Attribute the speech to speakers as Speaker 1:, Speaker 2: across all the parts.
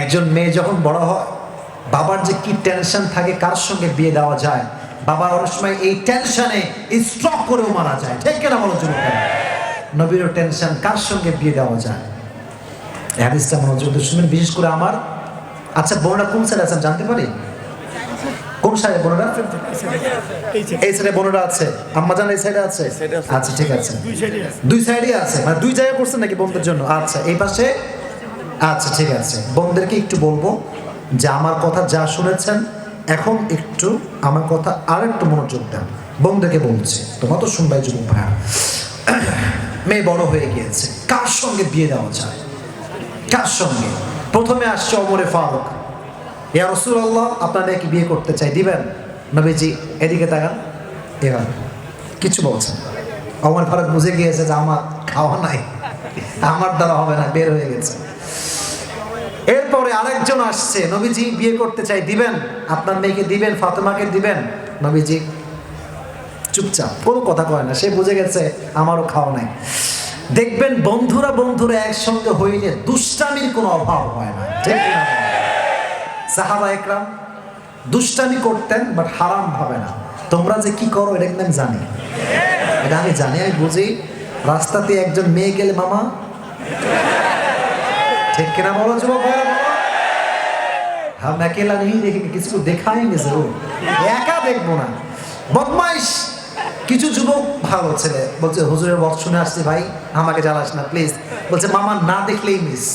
Speaker 1: একজন মেয়ে যখন বড় হয় বাবার যে কি টেনশন থাকে কার সঙ্গে বিয়ে দেওয়া যায় বাবার অনেক সময় এই টেনশনে স্ট্রক করেও মারা যায়। ঠিক কিনা বলো যুবকেরা নবীরও টেনশন কার সঙ্গে বিয়ে দেওয়া যায়? হাদিসটা মনোযোগ শুনবেন বিশেষ করে আমার। আচ্ছা বোনরা কোন সাইডে আছেন জানতে পারি? কোন সাইডে বোনরা? এই সাইডে বোনরা আছে। আম্মা জান এই সাইডে আছে? আচ্ছা ঠিক আছে। দুই সাইডে আছে। মানে দুই জায়গায় করছেন নাকি বোনদের জন্য? আচ্ছা এই পাশে আচ্ছা ঠিক আছে। বোনদেরকে একটু বলব যে আমার কথা যা শুনেছেন, এখন একটু আমার কথা আর একটু মনোযোগ দেন। বোনদেরকে বলছি, তোমার তো শুনবাই যুবক ভাইয়া মেয়ে বড় হয়ে গিয়েছে, কার সঙ্গে বিয়ে দেওয়া যায়? কার সঙ্গে? প্রথমে আসছে অমরে ফারুক। ইয়া রসুল্লাহ আপনার মেয়েকে বিয়ে করতে চাই, দিবেন? নবীজি, এদিকে তাকান। এবার কিছু বলছেন। অমর ফারুক বুঝে গিয়েছে যে আমার খাওয়া নাই, আমার দ্বারা হবে না, বের হয়ে গেছে। এরপরে আরেকজন আসছে, নবীজি বিয়ে করতে চাই, দিবেন? আপনার মেয়েকে দিবেন, ফাতেমাকে দিবেন? নবীজি চুপচাপ, কোনো কথা কয় না, সে বুঝে গেছে আমারও খাওয়া নাই। দেখবেন বন্ধুরা বন্ধুরা একসঙ্গে হইলে দুষ্টামির কোনো অভাব হয় না, ঠিক না? সাহাবা একরাম, দুষ্টামি করতেন বাট হারাম ভাবে না। তোমরা যে কি করো, এটা আমি জানি। এটা আমি জানি, আমি বুঝি। রাস্তাতে একজন মেয়ে গেলে, মামা ঠিক কিনা বলো যুবক ভাইরা বলো हम अकेला नहीं देखेंगे किसी को दिखाएंगे जरूर একা দেখবো না বদমাইশ কিছু যুবক ভালো ছেলে বলছে হুজুরের বক্স শুনে আসছি ভাই আমাকে জ্বালাস না প্লিজ বলছে মামা না দেখলেই মিস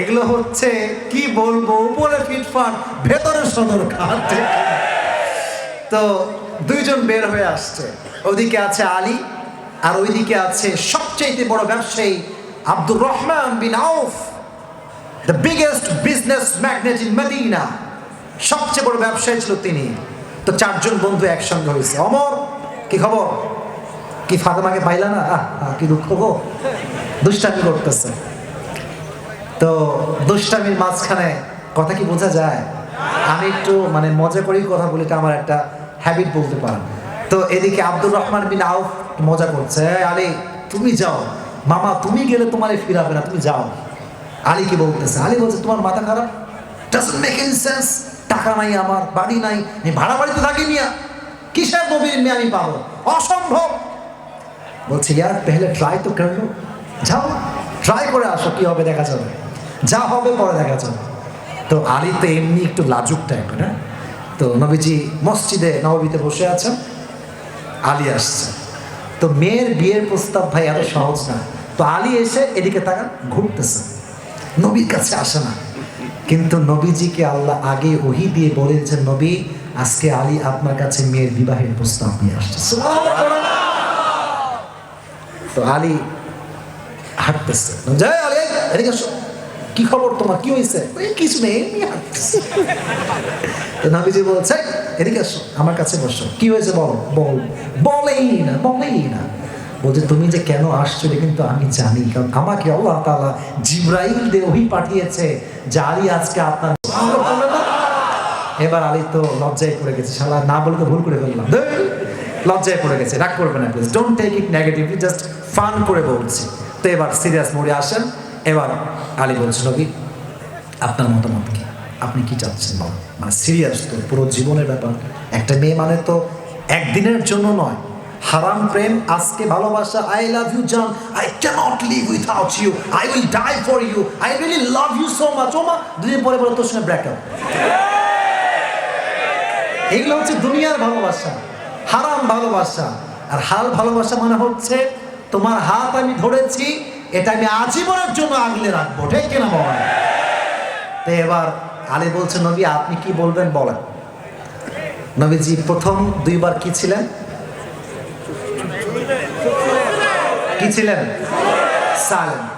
Speaker 1: এগুলো হচ্ছে কি বলবো উপরে ফিটফাট ভেতরে সদর খাট ঠিক না? তো দুইজন বের হয়ে আসছে ওদিকে আছে আলী আর ওইদিকে আছে সবচেয়ে বড় ব্যবসায়ী Abdur Rahman bin Auf the biggest business magnate in Medina সবচেয়ে বড় ব্যবসায়ী ছিল তিনি। তো চারজন বন্ধু একসঙ্গে হয়েছে। অমর, কি খবর? কি ফাতেমাকে পাইলা না? কি দুঃখ গো। দুষ্টামি করতেছে। তো দুষ্টামির মাঝখানে কথা কি বোঝা যায়? আমি একটু মানে মজা করেই কথা বলি আমার একটা হ্যাবিট বলতে পারেন। তো এদিকে আব্দুর রহমান বিন আউফ মজা করছে। "এই আলী, তুমি যাও। মামা, তুমি গেলে তোমার ফিরাবে না, তুমি যাও। আলী কি বলতেছে, আলী বলছে, তোমার মাথা খারাপ? ডাজন্ট মেক এনি সেন্স টাকা নাই আমার, বাড়ি নাই, আমি ভাড়া বাড়িতে থাকি মিয়া। কিসের নবীর মেয়ে আমি পাবো? অসম্ভব। বলছে, ইয়ার, পেহলে ট্রাই তো করল যাও ট্রাই করে আসো, কি হবে দেখা যাবে। যা হবে পরে দেখা যাবে। তো আলী তো এমনি একটু লাজুক টাইপের হ্যাঁ? তো নবীজি মসজিদে, নববীতে বসে আছেন। আলী আসছে। তো মেয়ের বিয়ের প্রস্তাব ভাই এত সহজ না। তো আলী এসে এদিকে তাকান, ঘুরতেছে। নবীর কাছে আসে না। কিন্তু নবীজিকে আল্লাহ আগে ওহি দিয়ে বলেছেন নবী, আজকে আলী আপনার কাছে মেয়ের বিবাহের প্রস্তাব নিয়ে আসছে। তো আলী হাঁটতেছে। জয় আলী, এদিকে। কি খবর তোমার? কি হয়েছে? কিছু নেই তো নবীজি বলছে, এদিকে আসো, আমার কাছে বসো। কি হয়েছে বল? বল, বলেই না বলেই না। বলছে, তুমি যে কেন আসছো এটা কিন্তু আমি জানি। কারণ আমাকে আল্লাহ তাআলা জিব্রাইল দিয়ে ওহি পাঠিয়েছে, যে আলী আজকে আপনার? এবার আলী তো লজ্জায় পড়ে গেছে। শালা, না বলে তো ভুল করে ফেললাম। লজ্জায় পড়ে গেছে। রাগ করবে না please don't take it negatively just fun করে বলছি। তো এবার সিরিয়াস মোডে আসেন। এবার আলী বলছে, নবী, আপনার মতামত কি? আপনি কি চাচ্ছেন? বল মানে সিরিয়াস তো, পুরো জীবনের ব্যাপার। একটা মেয়ে মানে তো একদিনের জন্য নয় হারাম প্রেম, আজকে ভালোবাসা আই লাভ ইউ জান I can't live without you I will die for you I really love you so much ও মা দুদিন পরে পরে তোর সঙ্গে ব্রেকআপ এগুলো হচ্ছে দুনিয়ার ভালোবাসা, হারাম ভালোবাসা। আর হাল ভালোবাসা মানে হচ্ছে, তোমার হাত আমি ধরেছি, এটা আমি আজীবনের জন্য আগলে রাখব, ঠিক কিনা, বাবা? তো এবার আলী বলছে, নবী, আপনি কি বলবেন, বলেন? নবীজি প্রথম দুইবার কি ছিলেন? কি ছিলেন? Silent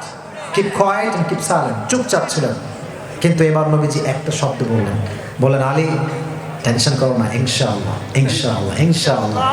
Speaker 1: keep quiet and keep silent চুপচাপ ছিলেন। কিন্তু এবার নবীজি একটা শব্দ বললেন। বলেন আলী টেনশন করো না, ইনশাআল্লাহ ইনশাআল্লাহ ইনশাআল্লাহ।